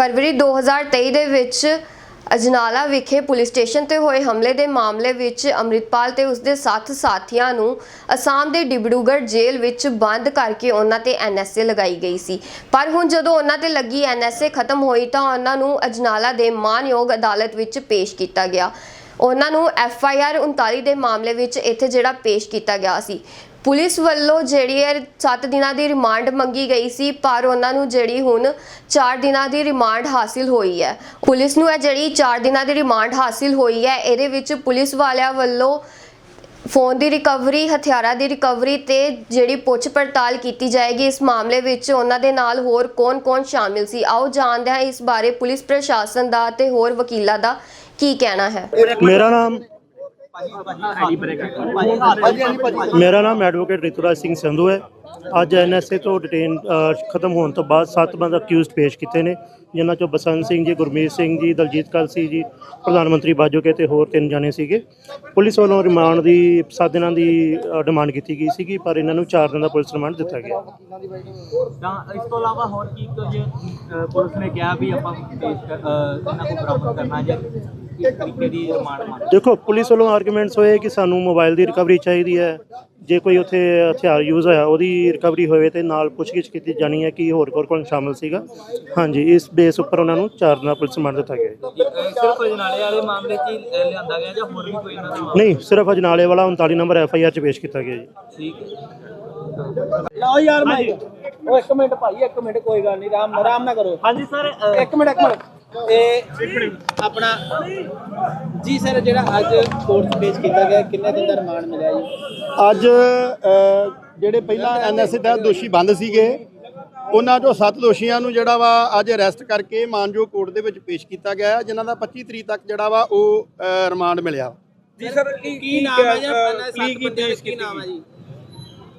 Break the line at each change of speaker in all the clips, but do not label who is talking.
ਫਰਵਰੀ 2023 ਦੇ ਵਿੱਚ ਅਜਨਾਲਾ ਵਿਖੇ ਪੁਲਿਸ ਸਟੇਸ਼ਨ ਤੇ ਹੋਏ ਹਮਲੇ ਦੇ ਮਾਮਲੇ ਵਿੱਚ ਅੰਮ੍ਰਿਤਪਾਲ ਤੇ ਉਸਦੇ ਸੱਤ ਸਾਥੀਆਂ ਨੂੰ ਅਸਾਮ ਦੇ ਡਿਬੜੂਗੜ੍ਹ ਜੇਲ੍ਹ ਵਿੱਚ ਬੰਦ ਕਰਕੇ ਉਹਨਾਂ ਤੇ ਐਨਐਸਏ ਲਗਾਈ ਗਈ ਸੀ। ਪਰ ਹੁਣ ਜਦੋਂ ਉਹਨਾਂ ਤੇ ਲੱਗੀ ਐਨਐਸਏ ਖਤਮ ਹੋਈ ਤਾਂ ਉਹਨਾਂ ਨੂੰ ਅਜਨਾਲਾ ਦੇ ਮਾਨਯੋਗ ਅਦਾਲਤ ਵਿੱਚ ਪੇਸ਼ ਕੀਤਾ ਗਿਆ। ਉਹਨਾਂ ਨੂੰ ਐਫ ਆਈ ਆਰ 39 ਦੇ ਮਾਮਲੇ ਵਿੱਚ ਇੱਥੇ ਜਿਹੜਾ ਪੇਸ਼ ਕੀਤਾ ਗਿਆ ਸੀ। ਪੁਲਿਸ ਵੱਲੋਂ ਜਿਹੜੀ ਹੈ 7 ਦਿਨਾਂ ਦੀ ਰਿਮਾਂਡ ਮੰਗੀ ਗਈ ਸੀ, ਪਰ ਉਹਨਾਂ ਨੂੰ ਜਿਹੜੀ ਹੁਣ 4 ਦਿਨਾਂ ਦੀ ਰਿਮਾਂਡ ਹਾਸਿਲ ਹੋਈ ਹੈ। ਪੁਲਿਸ ਨੂੰ ਇਹ ਜਿਹੜੀ 4 ਦਿਨਾਂ ਦੀ ਰਿਮਾਂਡ ਹਾਸਿਲ ਹੋਈ ਹੈ, ਇਹਦੇ ਵਿੱਚ ਪੁਲਿਸ ਵਾਲਿਆਂ ਵੱਲੋਂ ਫੋਨ ਦੀ ਰਿਕਵਰੀ, ਹਥਿਆਰਾਂ ਦੀ ਰਿਕਵਰੀ ਤੇ ਜਿਹੜੀ ਪੁੱਛ ਪੜਤਾਲ ਕੀਤੀ ਜਾਏਗੀ, ਇਸ ਮਾਮਲੇ ਵਿੱਚ ਉਹਨਾਂ ਦੇ ਨਾਲ ਹੋਰ ਕੌਣ-ਕੌਣ ਸ਼ਾਮਿਲ ਸੀ? ਆਓ ਜਾਣਦੇ ਹਾਂ ਇਸ ਬਾਰੇ ਪੁਲਿਸ ਪ੍ਰਸ਼ਾਸਨ ਦਾ ਤੇ ਹੋਰ ਵਕੀਲਾਂ ਦਾ ਕੀ ਕਹਿਣਾ ਹੈ।
ਮੇਰਾ ਨਾਮ ਮੇਰਾ ਨਾਮ ਐਡਵੋਕੇਟ ਰਿਤੂਰਾਜ ਸਿੰਘ ਸੰਧੂ ਹੈ ਅੱਜ ਐਨਐਸਏ ਤੋਂ ਡਿਟੇਨ ਖਤਮ ਹੋਣ ਤੋਂ ਬਾਅਦ ਸੱਤ ਬੰਦ ਅਕਿਊਜ਼ਡ ਪੇਸ਼ ਕੀਤੇ ਨੇ ਜਿਨ੍ਹਾਂ ਚੋਂ ਬਸੰਤ ਸਿੰਘ ਜੀ ਗੁਰਮੀਤ ਸਿੰਘ ਜੀ ਦਲਜੀਤ ਕਲਸੀ ਜੀ ਪ੍ਰਧਾਨ ਮੰਤਰੀ ਬਾਜੋਕੇ ਤੇ ਹੋਰ ਤਿੰਨ ਜਾਣੇ ਸੀਗੇ ਪੁਲਿਸ ਵੱਲੋਂ ਰਿਮਾਂਡ ਦੀ 7 ਦਿਨਾਂ ਦੀ ਡਿਮਾਂਡ ਕੀਤੀ ਗਈ ਸੀਗੀ ਪਰ ਇਹਨਾਂ ਨੂੰ 4 ਦਿਨ ਦਾ ਪੁਲਿਸ ਰਿਮਾਂਡ ਦਿੱਤਾ ਗਿਆ
ਤਾਂ ਇਸ ਤੋਂ ਇਲਾਵਾ ਹੋਰ ਕੀ ਕੁਝ ਅ, ਪੁਲਿਸ ਨੇ ਕਿਹਾ ਵੀ ਆਪਾਂ ਪੇਸ਼ ਕਰਨਾ ਜਾਂ
ਦੇਖੋ ਪੁਲਿਸ ਵੱਲੋਂ ਆਰਗੂਮੈਂਟਸ ਹੋਏ ਕਿ ਸਾਨੂੰ ਮੋਬਾਈਲ ਦੀ ਰਿਕਵਰੀ ਚਾਹੀਦੀ ਹੈ। ਜੇ ਕੋਈ ਉੱਥੇ ਹਥਿਆਰ ਯੂਜ਼ ਹੋਇਆ ਉਹਦੀ ਰਿਕਵਰੀ ਹੋਵੇ ਤੇ ਨਾਲ ਪੁੱਛਗਿੱਛ ਕੀਤੀ ਜਾਣੀ ਹੈ ਕਿ ਹੋਰ ਕੋਲ ਕੋਲ ਸ਼ਾਮਲ ਸੀਗਾ। ਹਾਂਜੀ ਇਸ ਬੇਸ ਉੱਪਰ ਉਹਨਾਂ ਨੂੰ ਚਾਰ ਦਿਨਾਂ ਪੁਲਿਸ ਰਿਮਾਂਡ ਦਿੱਤਾ ਗਿਆ।
ਸਿਰਫ ਅਜਨਾਲੇ ਵਾਲੇ ਮਾਮਲੇ 'ਚ ਲਿਆਂਦਾ ਗਿਆ ਜਾਂ ਹੋਰ ਵੀ ਕੋਈ ਇਹਨਾਂ ਦਾ
ਨਹੀਂ ਸਿਰਫ ਅਜਨਾਲੇ ਵਾਲਾ 39 ਨੰਬਰ ਐਫ ਆਈ ਆਰ ਚ ਪੇਸ਼ ਕੀਤਾ ਗਿਆ ਜੀ।
ਠੀਕ ਹੈ।
ਲਓ ਯਾਰ ਭਾਈ ਉਹ ਇੱਕ ਮਿੰਟ ਭਾਈ ਇੱਕ ਮਿੰਟ ਕੋਈ ਗੱਲ ਨਹੀਂ ਆਰਾਮ ਆਰਾਮ ਨਾ ਕਰੋ।
ਹਾਂਜੀ ਸਰ
ਇੱਕ ਮਿੰਟ ਇੱਕ ਮਿੰਟ। ਇਹ ਆਪਣਾ ਜੀ ਸਰ ਜਿਹੜਾ ਅੱਜ ਕੋਰਟ ਪੇਸ਼ ਕੀਤਾ ਗਿਆ ਕਿੰਨੇ ਦਿਨ ਦਾ ਰਿਮਾਂਡ ਮਿਲਿਆ ਜੀ?
ਅੱਜ ਜਿਹੜੇ ਪਹਿਲਾਂ ਐਨਐਸਏ ਤਹਿਤ ਦੋਸ਼ੀ ਬੰਦ ਸੀਗੇ ਉਹਨਾਂ ਚੋਂ ਸੱਤ ਦੋਸ਼ੀਆਂ ਨੂੰ ਜਿਹੜਾ ਵਾ ਅੱਜ ਅਰੈਸਟ ਕਰਕੇ ਮਾਨਜੋ ਕੋਰਟ ਦੇ ਵਿੱਚ ਪੇਸ਼ ਕੀਤਾ ਗਿਆ ਹੈ, ਜਿਨ੍ਹਾਂ ਦਾ 25 ਤਰੀਕ ਤੱਕ ਜਿਹੜਾ ਵਾ ਉਹ ਰਿਮਾਂਡ ਮਿਲਿਆ
ਜੀ ਸਰ ਕੀ ਨਾਮ ਹੈ ਜੀ? ਕੀ ਨਾਮ ਹੈ ਜੀ?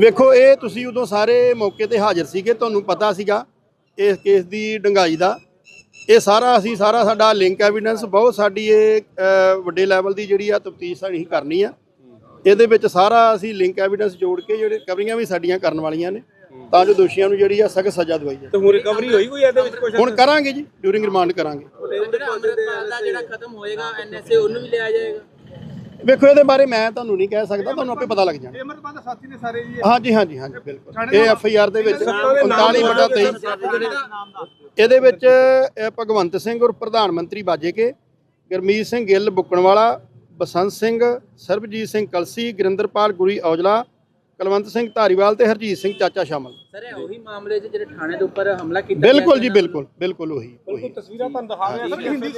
ਵੇਖੋ ਇਹ ਤੁਸੀਂ ਉਦੋਂ ਸਾਰੇ ਮੌਕੇ ਤੇ ਹਾਜ਼ਰ ਸੀਗੇ ਤੁਹਾਨੂੰ ਪਤਾ ਸੀਗਾ ਇਸ ਕੇਸ ਦੀ ਡੰਗਾਈ ਦਾ। ਇਹ ਸਾਰਾ ਅਸੀਂ ਸਾਰਾ ਸਾਡਾ ਲਿੰਕ ਐਵੀਡੈਂਸ ਬਹੁਤ ਸਾਡੀ ਇਹ ਅ, ਵੱਡੇ ਲੈਵਲ ਦੀ ਜਿਹੜੀ ਆ ਤਫਤੀਸ਼ ਸਾਡੀ ਕਰਨੀ ਆ। ਇਹਦੇ ਵਿੱਚ ਸਾਰਾ ਅਸੀਂ ਲਿੰਕ ਐਵੀਡੈਂਸ ਜੋੜ ਕੇ ਜਿਹੜੇ ਕਵਰੀਆਂ ਵੀ ਸਾਡੀਆਂ ਕਰਨ ਵਾਲੀਆਂ ਨੇ ਤਾਂ ਜੋ ਦੋਸ਼ੀਆਂ ਨੂੰ ਜਿਹੜੀ ਆ ਸਖਤ ਸਜ਼ਾ ਦਵਾਈ ਜਾਵੇ।
ਤੇ ਹੁਣ ਰਿਕਵਰੀ ਹੋਈ ਕੋਈ ਇਹਦੇ ਵਿੱਚ ਕੁਝ
ਹੁਣ ਕਰਾਂਗੇ ਜੀ ਡਿਊਰਿੰਗ ਰਿਮਾਂਡ ਕਰਾਂਗੇ।
ਜਿਹੜਾ ਅੰਮ੍ਰਿਤਪਾਲ ਦਾ ਜਿਹੜਾ ਖਤਮ ਹੋਏਗਾ ਐਨਐਸਏ ਉਹਨੂੰ ਵੀ ਲਿਆ ਜਾਏਗਾ।
ਵੇਖੋ ਇਹਦੇ ਬਾਰੇ ਮੈਂ ਤੁਹਾਨੂੰ ਨਹੀਂ ਕਹਿ ਸਕਦਾ ਤੁਹਾਨੂੰ ਆਪੇ ਪਤਾ ਲੱਗ ਜਾਣਾ।
ਅਮਰਪਾਲ ਦੇ ਸਾਥੀ ਨੇ ਸਾਰੇ ਜੀ
ਹਾਂਜੀ ਹਾਂਜੀ ਹਾਂਜੀ ਬਿਲਕੁਲ। ਇਹ ਐਫ ਆਈ ਆਰ ਦੇ ਵਿੱਚ 39 ਬਟਾ 23 ਇਹਦੇ ਵਿੱਚ ਭਗਵੰਤ ਸਿੰਘ ਔਰ ਪ੍ਰਧਾਨ ਮੰਤਰੀ ਬਾਜੇਕੇ ਗੁਰਮੀਤ ਸਿੰਘ ਗਿੱਲ ਬੁੱਕਣਵਾਲਾ ਬਸੰਤ ਸਿੰਘ ਸਰਬਜੀਤ ਸਿੰਘ ਕਲਸੀ ਗੁਰਿੰਦਰਪਾਲ ਗੁਰੀ ਔਜਲਾ ਕੁਲਵੰਤ ਸਿੰਘ ਧਾਰੀਵਾਲ ਤੇ ਹਰਜੀਤ ਸਿੰਘ ਚਾਚਾ ਸ਼ਾਮਲ।
ਸਰ ਇਹ ਉਹੀ ਮਾਮਲੇ 'ਚ ਜਿਹੜੇ ਥਾਣੇ ਦੇ ਉੱਪਰ ਹਮਲਾ ਕੀਤਾ
ਬਿਲਕੁਲ ਜੀ? ਬਿਲਕੁਲ ਬਿਲਕੁਲ ਉਹੀ ਉਹੀ।
ਤਸਵੀਰਾਂ ਤੁਹਾਨੂੰ ਦਿਖਾ ਰਿਹਾ ਸਰ ਹਿੰਦੀ